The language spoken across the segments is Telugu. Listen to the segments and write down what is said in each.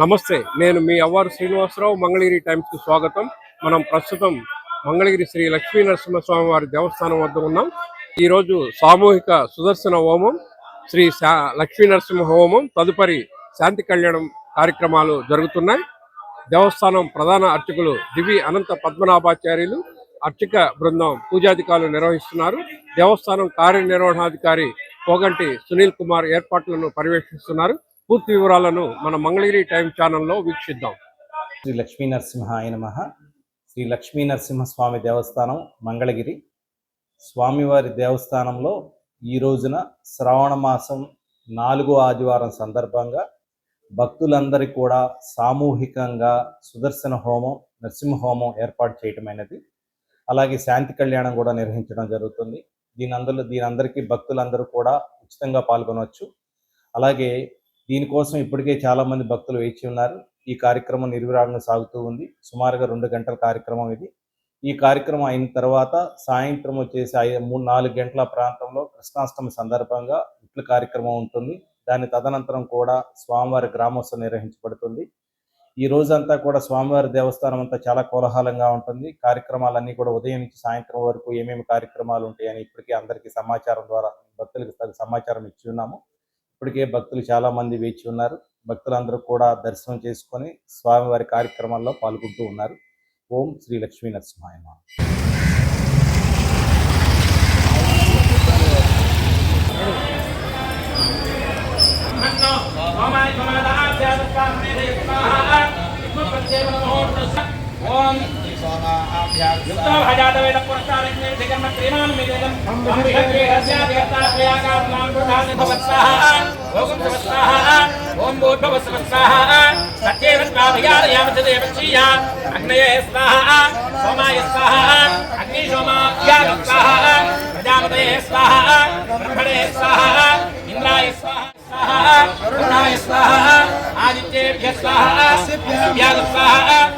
నమస్తే నేను మీ అవ్వారు శ్రీనివాసరావు మంగళగిరి టైమ్స్కి స్వాగతం. మనం ప్రస్తుతం మంగళగిరి శ్రీ లక్ష్మీ నరసింహస్వామి వారి దేవస్థానం వద్ద ఉన్నాం. ఈ రోజు సామూహిక సుదర్శన హోమం శ్రీ శా- లక్ష్మీ నరసింహ హోమం తదుపరి శాంతి కళ్యాణం కార్యక్రమాలు జరుగుతున్నాయి. దేవస్థానం ప్రధాన అర్చకులు దివి అనంత పద్మనాభాచార్యులు అర్చక బృందం పూజాధికారులు నిర్వహిస్తున్నారు. దేవస్థానం కార్యనిర్వహణాధికారి పోగంటి సునీల్ కుమార్ ఏర్పాట్లను పర్యవేక్షిస్తున్నారు. పూర్తి వివరాలను మన మంగళగిరి టైం ఛానల్లో వీక్షిద్దాం. శ్రీ లక్ష్మీ ఆయన నమ. శ్రీ లక్ష్మీ నరసింహస్వామి దేవస్థానం మంగళగిరి. స్వామివారి దేవస్థానంలో ఈ రోజున శ్రావణ మాసం నాలుగో ఆదివారం సందర్భంగా భక్తులందరికీ కూడా సామూహికంగా సుదర్శన హోమం నరసింహ హోమం ఏర్పాటు చేయటమైనది. అలాగే శాంతి కళ్యాణం కూడా నిర్వహించడం జరుగుతుంది. దీని అందులో దీని అందరికీ భక్తులందరూ కూడా ఉచితంగా పాల్గొనవచ్చు. అలాగే దీనికోసం ఇప్పటికే చాలా మంది భక్తులు వేచి ఉన్నారు. ఈ కార్యక్రమం నిర్విరాగంగా సాగుతూ ఉంది. సుమారుగా రెండు గంటల కార్యక్రమం ఇది. ఈ కార్యక్రమం అయిన తర్వాత సాయంత్రం వచ్చేసి ఐదు మూడు నాలుగు గంటల ప్రాంతంలో కృష్ణాష్టమి సందర్భంగా ఇట్ల కార్యక్రమం ఉంటుంది. దాని తదనంతరం కూడా స్వామివారి గ్రామోత్సవం నిర్వహించబడుతుంది. ఈ రోజంతా కూడా స్వామివారి దేవస్థానం అంతా చాలా కోలాహలంగా ఉంటుంది. కార్యక్రమాలన్నీ కూడా ఉదయం నుంచి సాయంత్రం వరకు ఏమేమి కార్యక్రమాలు ఉంటాయని ఇప్పటికే అందరికీ సమాచారం ద్వారా భక్తులకు సమాచారం ఇచ్చి ఉన్నాము. ఇప్పటికే భక్తులు చాలా మంది వేచి ఉన్నారు. భక్తులందరూ కూడా దర్శనం చేసుకొని స్వామివారి కార్యక్రమాల్లో పాల్గొంటూ ఉన్నారు. ఓం శ్రీ లక్ష్మీ నరసింహాయ ఓం ओम भूर्भव स्वाहा सत्येव स्वाभयामयाम च देवक्षीया अग्नये स्वाहा सोमाय स्वाहा अग्निशोमाभ्या स्वाहा प्रजापतये स्वाहा ब्रह्मणे स्वाहा इंद्राय स्वाहा स्वाहा करुणाय स्वाहा आदित्येभ्यः स्वाहा स्वाहा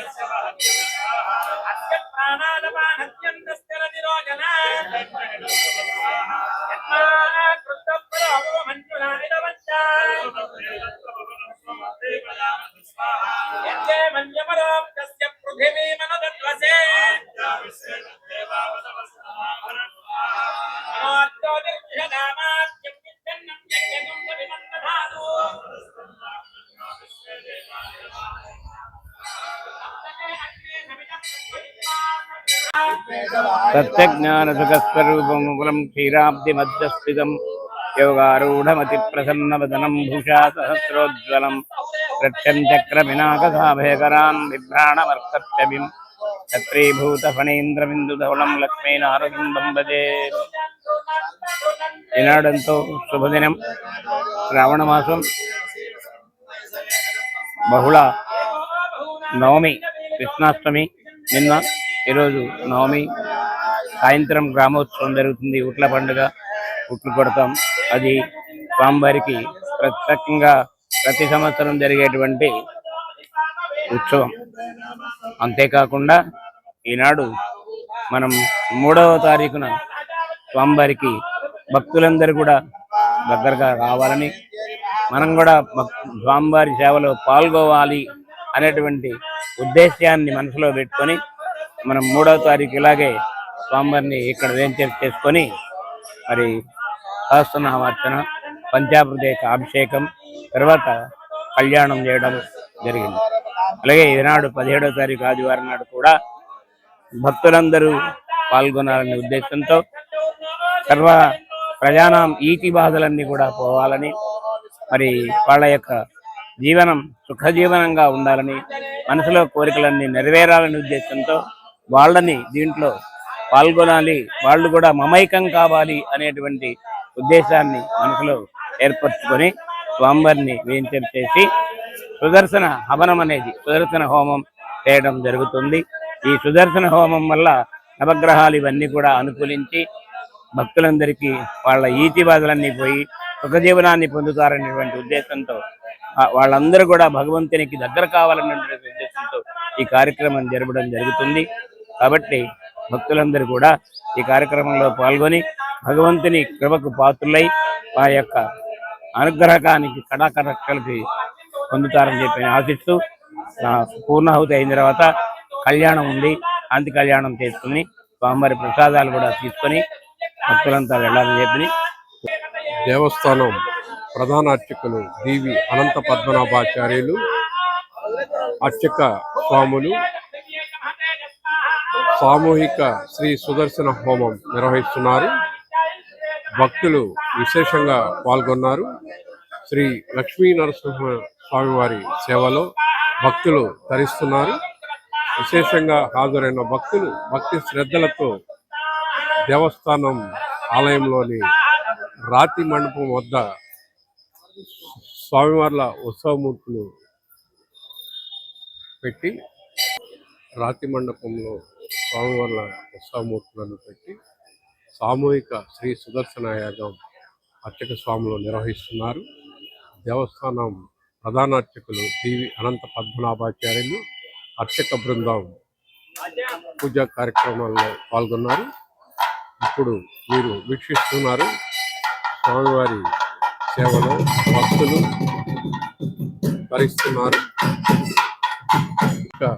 విద్యే అస్య ప్రాణాదపానత్యంతస్థిరతి సత్యజ్ఞానసుఖస్వరూపములం క్షీరాబ్దిమధ్యస్థితం యోగారూఢమతి ప్రసన్నవదనం భూషా సహస్రోజ్వలం. రక్ష్యం చక్రమినాకసాభయకరాన్ బిభ్రాణమర్కత్యభిం క్షత్రీభూత ఫణీంద్రబిందుధవళం లక్ష్మీనారసింహం వందజే ఈనాడంతో శుభదినం. శ్రావణ మాసం బహుళ నవమి కృష్ణాష్టమి. నిన్న ఈరోజు నవమి. సాయంత్రం గ్రామోత్సవం జరుగుతుంది. ఉట్ల పండుగ ఉట్లు కొడతాం. అది స్వామివారికి ప్రత్యేకంగా ప్రతి సంవత్సరం జరిగేటువంటి ఉత్సవం. అంతేకాకుండా ఈనాడు మనం మూడవ తారీఖున స్వామివారికి భక్తులందరూ కూడా దగ్గరగా రావాలని మనం కూడా స్వామివారి సేవలో పాల్గొవాలి అనేటువంటి ఉద్దేశాన్ని మనసులో పెట్టుకొని మనం మూడవ తారీఖు ఇలాగే స్వామివారిని ఇక్కడ వేంచేపు చేసుకొని మరి సహస్రనామార్చన పంచాభిషేక అభిషేకం తర్వాత కళ్యాణం చేయడం జరిగింది. అలాగే ఈనాడు పదిహేడో తారీఖు ఆదివారం నాడు కూడా భక్తులందరూ పాల్గొనాలనే ఉద్దేశంతో సర్వ ప్రజానాం ఈతి బాధలన్నీ కూడా పోవాలని మరి వాళ్ళ యొక్క జీవనం సుఖజీవనంగా ఉండాలని మనసులో కోరికలన్నీ నెరవేరాలనే ఉద్దేశంతో వాళ్ళని దీంట్లో పాల్గొనాలి వాళ్ళు కూడా మమైకం కావాలి అనేటువంటి ఉద్దేశాన్ని మనసులో ఏర్పరచుకొని స్వామివారిని వేంచం చేసి సుదర్శన హవనం అనేది సుదర్శన హోమం చేయడం జరుగుతుంది. ఈ సుదర్శన హోమం వల్ల నవగ్రహాలు ఇవన్నీ కూడా అనుకూలించి భక్తులందరికీ వాళ్ళ ఈతి బాధలన్నీ పోయి సుఖజీవనాన్ని పొందుతారనేటువంటి ఉద్దేశంతో వాళ్ళందరూ కూడా భగవంతునికి దగ్గర కావాలనేటువంటి ఉద్దేశంతో ఈ కార్యక్రమం జరపడం జరుగుతుంది. కాబట్టి భక్తులందరూ కూడా ఈ కార్యక్రమంలో పాల్గొని భగవంతుని కృపకు పాత్రులై ఆ యొక్క అనుగ్రహకానికి కడాకరక్షలకి పొందుతారని చెప్పి ఆశిస్తూ పూర్ణాహుతి అయిన తర్వాత కళ్యాణం ఉంది కాంతి కళ్యాణం చేసుకుని స్వామివారి ప్రసాదాలు కూడా తీసుకొని భక్తులంతా వెళ్ళాలని చెప్పి దేవస్థానం ప్రధాన అర్చకులు డివి అనంత పద్మనాభాచార్యులు అర్చక స్వాములు సామూహిక శ్రీ సుదర్శన హోమం నిర్వహిస్తున్నారు. భక్తులు విశేషంగా పాల్గొన్నారు. శ్రీ లక్ష్మీ నరసింహ స్వామివారి సేవలో భక్తులు తరిస్తున్నారు. విశేషంగా హాజరైన భక్తులు భక్తి శ్రద్ధలతో దేవస్థానం ఆలయంలోని రాతి మండపం వద్ద స్వామివార్ల ఉత్సవమూర్తులు పెట్టి రాతి మండపంలో స్వామివార్ల ఉత్సవమూర్తులను పెట్టి సామూహిక శ్రీ సుదర్శన యాగం అర్చక స్వాములు నిర్వహిస్తున్నారు. దేవస్థానం ప్రధాన అర్చకులు టివి అనంత పద్మనాభాచార్యులు అర్చక బృందం పూజా కార్యక్రమాల్లో పాల్గొన్నారు. ఇప్పుడు మీరు వీక్షిస్తున్నారు స్వామివారి సేవలో భక్తులు భరిస్తున్నారు ఇంకా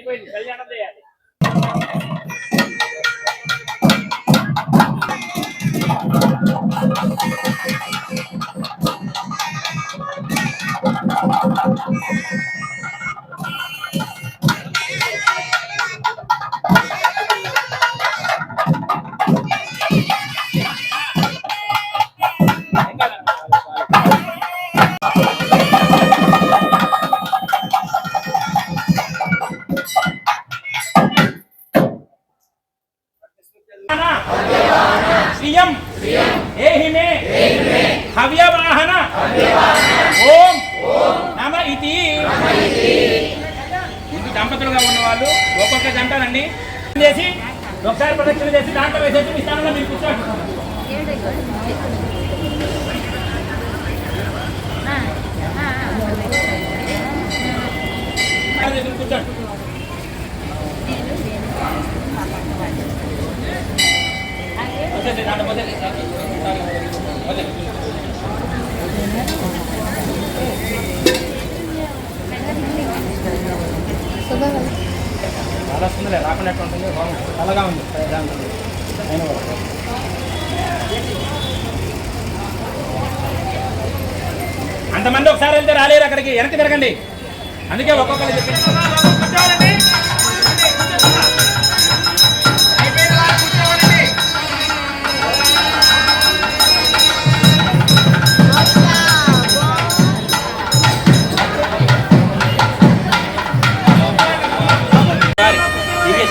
పూర్ణాహుతి మాత్రమే అక్కడికి వెనక్కి తిరగండి. అందుకే ఒక్కొక్కరు చెప్పండి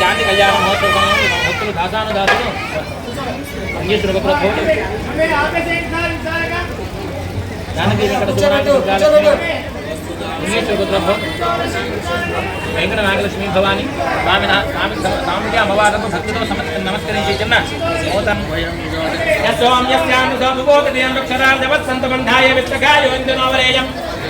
శాంతి కళ్యాణ మహోత్సవ. ప్రభుత్వం జానకి వెంకట శివరాజు వెంకట నాగలక్ష్మి భవాని స్వామి స్వామి స్వామికి అమ్మవారికి భక్తితో సమస్త నమస్కరించి చిన్న నూతన యస్వామ్యస్యానుభూతమక్షరాజవత్సంతబంధాయ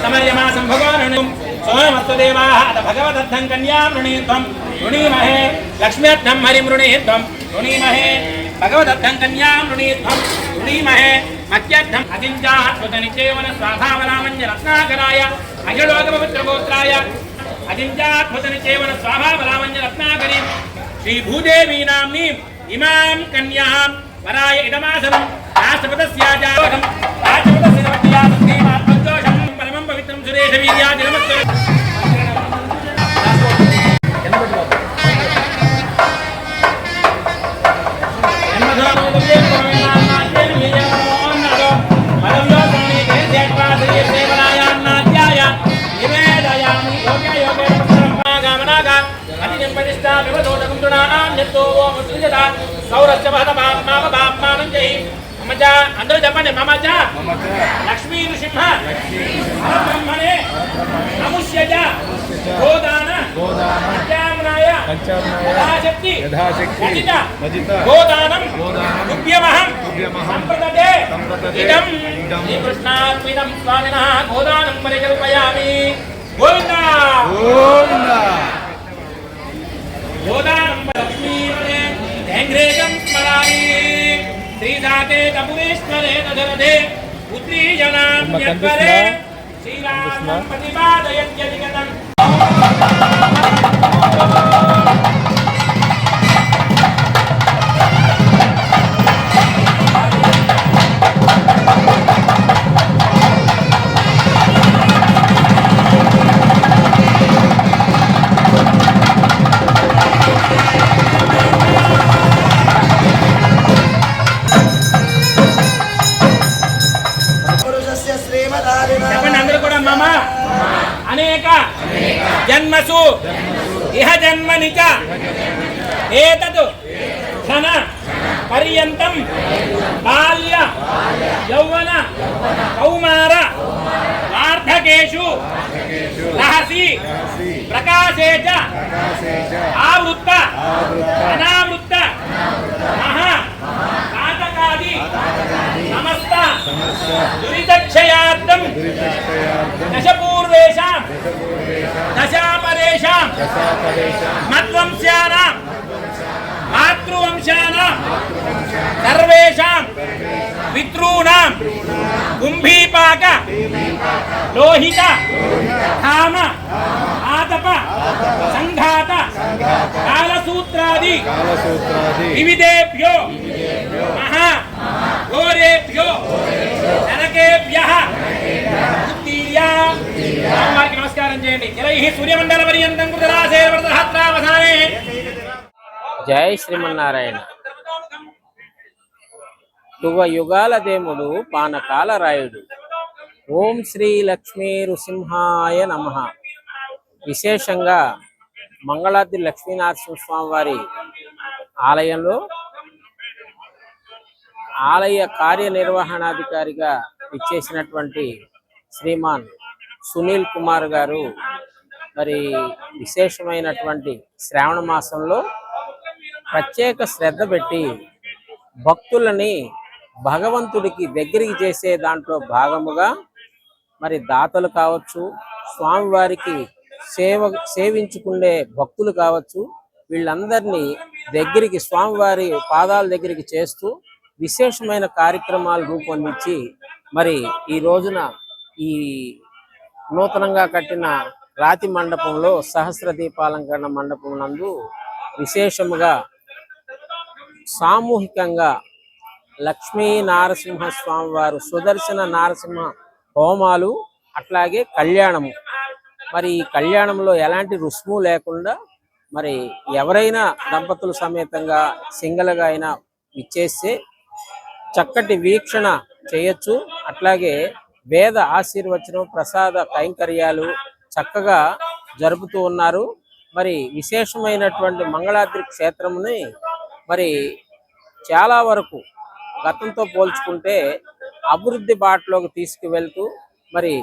సమర్యమాసం భగవాను సోమస్తు అత భగవదర్థం కన్యాం వృణీత్వం వృణీమహే లక్ష్మ్యర్థం హరిం వృణీత్వం వృణీమహే భగవదర్థం కన్యాం వృణీత్వం వృణీమహే మత్యర్థం అజించాత్మత నిచేవన స్వాభావనామన్య రత్నాకరాయ అఖిలోకపవిత్రగోత్రాయ అజించాత్మత నిచేవన స్వాభావనామన్య రత్నాకరీ శ్రీభూదేవీ నామ్ని ఇమాం కన్యాం వరాయ ఇదమాసనం రాష్ట్రపతస్యాజావహం రాష్ట్రపతస్య నమత్యాసంగీమాత్మజోషం పరమం పవిత్రం సురేష వీర్యాది నమస్కారం అందరూ చెప్పండి మమజ లక్ష్మీ నృసింహ బ్రహ్మణే నముష్యజ గోదాన ప్రత్యామ్నాయ యథాశక్తి యజిత గోదానం తుభ్యమహం సంప్రదతే ఇదం శ్రీకృష్ణార్పితం స్వామినః గోదానం పరికల్పయామి గోవింద గోదానం లక్ష్మీవనే ధైర్యేకం స్మరామి శ్రీజాతే కపురేశ్వరే పుత్రీ జనాం యత్పరే శ్రీరామం ప్రతిపాదయత్యధిగతం చెప్పండి అందరూ కూడా మమ. అనేక జన్మసు ఇహ జన్మని చ ఏతత్ ధన పర్యంతం బాల్య యౌవన కౌమార వార్ధకేషు రహసి ప్రకాశే చ ఆవృత్త అనావృత్త మహా కాటకాది समस्त। दुरितक्षयार्थम। दश पूर्वेषां दशापरेषां मद्वंस्यानां मातृवंशानां सर्वेषां पितॄणां लोहित। धाम। आतप। सङ्घात कालसूत्रादि। विविधेभ्यो ఘోరేభ్యో నరకేభ్యః నమస్కారం చేయండి. సూర్యమండల పర్యంతం కృతరాశే జై శ్రీమన్నారాయణ. యుగ యుగాల దేముడు పానకాల రాయుడు ఓం శ్రీ లక్ష్మీ నృసింహాయ నమ. విశేషంగా మంగళాద్రి లక్ష్మీనరసింహ స్వామి వారి ఆలయంలో ఆలయ కార్యనిర్వహణాధికారిగా ఇచ్చేసినటువంటి శ్రీమాన్ సునీల్ కుమార్ గారు మరి విశేషమైనటువంటి శ్రావణ మాసంలో ప్రత్యేక శ్రద్ధ పెట్టి భక్తులని భగవంతుడికి దగ్గరికి చేసే దాంట్లో భాగముగా మరి దాతలు కావచ్చు స్వామివారికి సేవ సేవించుకునే భక్తులు కావచ్చు వీళ్ళందరినీ దగ్గరికి స్వామివారి పాదాల దగ్గరికి చేస్తూ విశేషమైన కార్యక్రమాలు రూపొందించి మరి ఈ రోజున ఈ నూతనంగా కట్టిన రాతి మండపంలో సహస్ర దీపాలంకరణ మండపం నందు విశేషముగా సామూహికంగా లక్ష్మీ నారసింహ స్వామి వారు సుదర్శన నారసింహ హోమాలు అట్లాగే కళ్యాణము మరి ఈ కళ్యాణంలో ఎలాంటి రుసుము లేకుండా మరి ఎవరైనా దంపతుల సమేతంగా సింగల్గా అయినా ఇచ్చేస్తే చక్కటి వీక్షణ చేయొచ్చు. అట్లాగే వేద ఆశీర్వచనం ప్రసాద కైంకర్యాలు చక్కగా జరుపుతూ ఉన్నారు. మరి విశేషమైనటువంటి మంగళాద్రి క్షేత్రంని మరి చాలా వరకు గతంతో పోల్చుకుంటే అభివృద్ధి బాటలోకి తీసుకువెళ్తూ మరి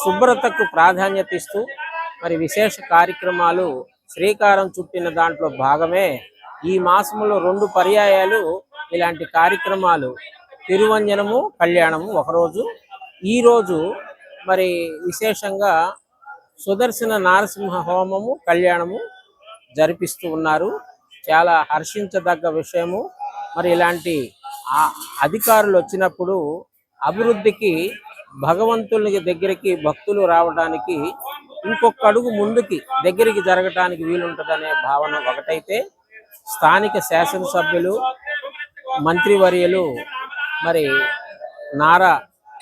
శుభ్రతకు ప్రాధాన్యత ఇస్తూ మరి విశేష కార్యక్రమాలు శ్రీకారం చుట్టిన దాంట్లో భాగమే. ఈ మాసంలో రెండు పర్యాయాలు ఇలాంటి కార్యక్రమాలు తిరువంజనము కళ్యాణము ఒకరోజు. ఈ రోజు మరి విశేషంగా సుదర్శన నారసింహ హోమము కళ్యాణము జరిపిస్తూ ఉన్నారు. చాలా హర్షించదగ్గ విషయము. మరి ఇలాంటి ఆ- అధికారులు వచ్చినప్పుడు అభివృద్ధికి భగవంతుని దగ్గరికి భక్తులు రావడానికి ఇంకొక అడుగు ముందుకి దగ్గరికి జరగటానికి వీలుంటుందనే భావన ఒకటైతే స్థానిక శాసనసభ్యులు మంత్రివర్యులు మరి నారా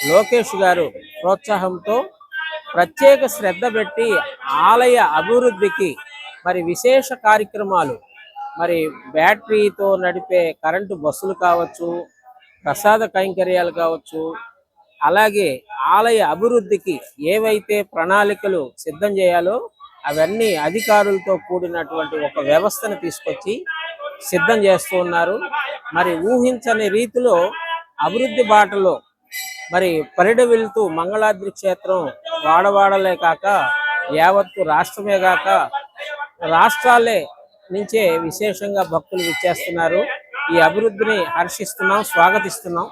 లోకేష్ గారు ప్రోత్సాహంతో ప్రత్యేక శ్రద్ధ పెట్టి ఆలయ అభివృద్ధికి మరి విశేష కార్యక్రమాలు మరి బ్యాటరీతో నడిపే కరెంటు బస్సులు కావచ్చు ప్రసాద కైంకర్యాలు కావచ్చు అలాగే ఆలయ అభివృద్ధికి ఏవైతే ప్రణాళికలు సిద్ధం చేయాలో అవన్నీ అధికారులతో కూడినటువంటి ఒక వ్యవస్థను తీసుకొచ్చి సిద్ధం చేస్తూ ఉన్నారు. మరి ఊహించని రీతిలో అభివృద్ధి బాటలో మరి పరిడ వెళ్తూ మంగళాద్రి క్షేత్రం వాడవాడలే కాక యావత్తు రాష్ట్రమే కాక రాష్ట్రాలే నుంచే విశేషంగా భక్తులు విచ్చేస్తున్నారు. ఈ అభివృద్ధిని హర్షిస్తున్నాం స్వాగతిస్తున్నాం.